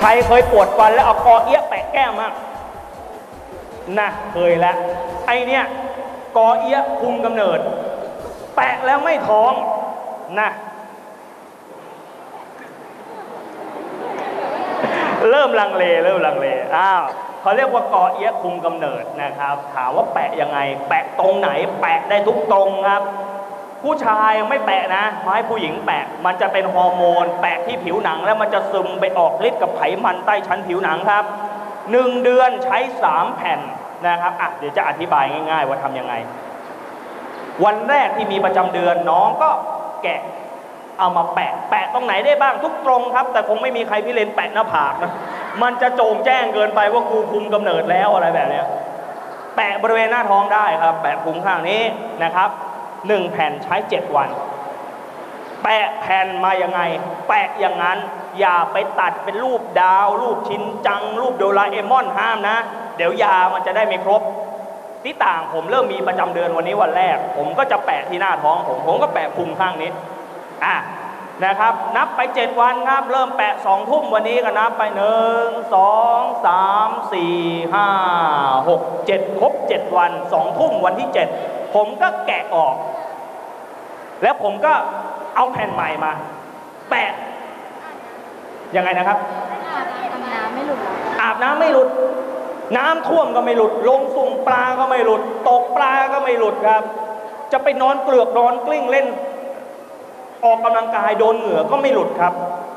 ใครเคยปวดฟันแล้วเอากอเอี้ยแปะแก้มมากนะเคยแล้วไอเนี่ยกอเอี้ยคุมกำเนิด แปะแล้วไม่ท้องนะเริ่มลังเลเริ่มลังเลอ้าวเขาเรียกว่ากอเอี้ยคุมกำเนิดนะครับ ถามว่าแปะยังไง แปะตรงไหน แปะได้ทุกตรงครับ ผู้ชายไม่แปะนะมาให้ผู้หญิงแปะ มันจะเป็นฮอร์โมน แปะที่ผิวหนัง แล้วมันจะซึมไปออกฤทธิ์กับไขมันใต้ชั้นผิวหนังครับหนึ่งเดือนใช้สามแผ่นนะครับอะเดี๋ยวจะอธิบายง่าย ๆ ว่าทำยังไง วันแรกที่มีประจำเดือนน้องก็แกะเอามาแปะ แปะตรงไหนได้บ้างทุกตรงครับ แต่คงไม่มีใครพิเรนแปะหน้าผากนะมันจะโจงแจ้งเกินไปว่ากูคุมกำเนิดแล้วอะไรแบบเนี้ยแปะบริเวณหน้าท้องได้ครับ แปะพุงข้างนี้นะครับ หนึ่งแผ่นใช้เจ็ดวัน แปะแผ่นมายังไง แปะอย่างนั้น อย่าไปตัดเป็นรูปดาว รูปชินจัง รูปโดราเอมอนห้ามนะ เดี๋ยวยามันจะได้ไม่ครบ ที่ต่างผมเริ่มมีประจำเดือนวันนี้วันแรก ผมก็จะแปะที่หน้าท้องผม ผมก็แปะพุงข้างนี้ อะ นะครับ นับไป 7 วันครับ เริ่มแปะสองทุ่มวันนี้ก็นับไปหนึ่งสองสามสี่ห้าหกเจ็ดครบเจ็ดวันสองทุ่มวันที่เจ็ดผมก็แกะออก แล้วผมก็เอาแผ่นใหม่มา แปะ ยังไงนะครับทำน้ำไม่หลุดเหรออาบน้ำไม่หลุด น้ำท่วมก็ไม่หลุด ลงสุ่มปลาก็ไม่หลุด ตกปลาก็ไม่หลุดครับ จะไปนอนเกลือกนอนกลิ้งเล่น ออกกำลังกายโดนเหงื่อก็ไม่หลุดครับ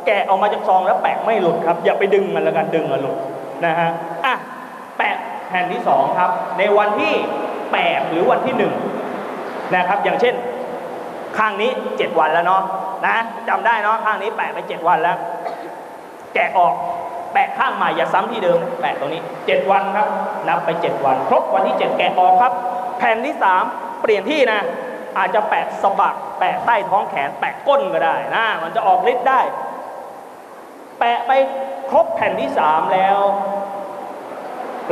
แกะออกมาจากซองแล้วแปะไม่หลุดครับ อย่าไปดึงมันแล้วกันดึงมันหลุดนะฮะอะแปะแผ่นที่สองครับ ในวันที่แปดหรือวันที่หนึ่งนะครับ อย่างเช่น ข้างนี้เจ็ดวันแล้วเนาะนะจำได้เนาะข้างนี้แปะไปเจ็ดวันแล้ว แกะออกแปะข้างใหม่อย่าซ้ำที่เดิมแปะตรงนี้เจ็ดวันครับ นับไปเจ็ดวัน ครบวันที่เจ็ดแกะออกครับ แผ่นที่สามเปลี่ยนที่นะ อาจจะแปะสะบัก แปะใต้ท้องแขน แปะก้นก็ได้นะ มันจะออกฤทธิ์ได้ แปะไปครบแผ่นที่สามแล้ว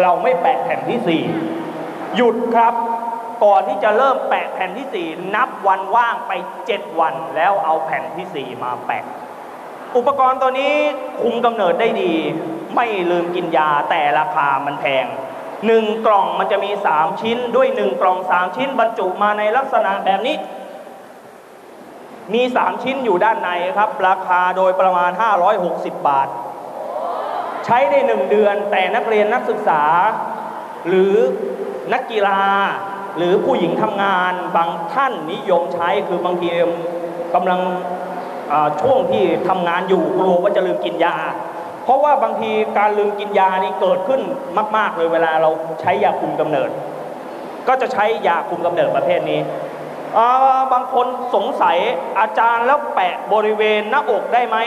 เราไม่แปะแผ่นที่สี่หยุดครับ ก่อนที่จะเริ่มแปะแผ่นที่สี่นับวันว่างไปเจ็ดวัน แล้วเอาแผ่นที่สี่มาแปะ อุปกรณ์ตัวนี้คุมกำเนิดได้ดี ไม่ลืมกินยาแต่ราคามันแพงหนึ่งกล่องมันจะมี 3 ชิ้นด้วย 1 กล่อง 3 ชิ้น บรรจุมาในลักษณะแบบนี้ มี 3 ชิ้นอยู่ด้านในครับ ราคาโดยประมาณ 560 บาท ใช้ได้ 1 เดือนแต่นักเรียนนักศึกษา หรือนักกีฬา หรือผู้หญิงทำงานบางท่านนิยมใช้คือบางทีกำลังช่วงที่ทำงานอยู่กลัวว่าจะลืมกินยา เพราะว่าบางทีการลืมกินยานี่เกิดขึ้นมาก ๆ เลยเวลาเราใช้ยาคุมกำเนิด ก็จะใช้ยาคุมกำเนิดประเภทนี้ บางคนสงสัยอาจารย์แล้วแปะบริเวณหน้าอกได้ไหม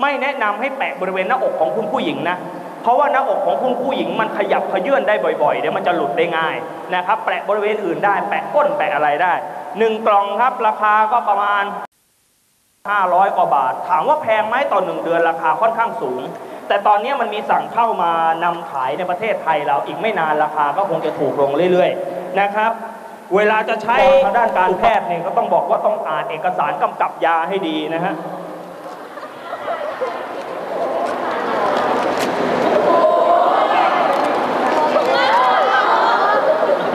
ไม่แนะนำให้แปะบริเวณหน้าอกของคุณผู้หญิงนะ เพราะว่าหน้าอกของคุณผู้หญิงมันขยับขยื่นได้บ่อยๆ เดี๋ยวมันจะหลุดได้ง่ายนะครับ แปะบริเวณอื่นได้ แปะก้นแปะอะไรได้หนึ่งกล่องครับราคาก็ประมาณ 500 กว่าบาท ถามว่าแพงไหมต่อหนึ่งเดือนราคาค่อนข้างสูง แต่ตอนนี้มันมีสั่งเข้ามานำขายในประเทศไทยเราอีกไม่นานราคาก็คงจะถูกลงเรื่อยๆนะครับ เวลาจะใช้ทางด้านการแพทย์เนี่ยก็ต้องบอกว่าต้องอ่านเอกสารกำกับยาให้ดีนะฮะ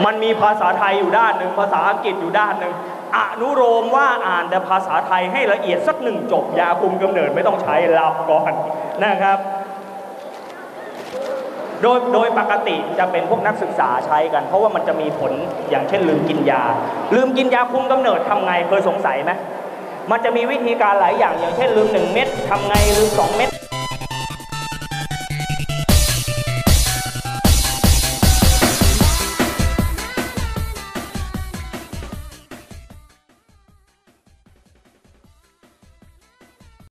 มันมีภาษาไทยอยู่ด้านหนึ่งภาษาอังกฤษอยู่ด้านหนึ่งอนุโลมว่าอ่านแต่ภาษาไทยให้ละเอียดสักหนึ่งจบยาคุมกำเนิดไม่ต้องใช้หลับก่อนนะครับ โดยโดยปกติจะเป็นพวกนักศึกษาใช้กัน เพราะว่ามันจะมีผลอย่างเช่นลืมกินยา ลืมกินยาคุมกำเนิดทำไงเคยสงสัยไหมมันจะมีวิธีการหลายอย่างอย่างเช่นลืมหนึ่งเม็ดทำไงลืมสองเม็ด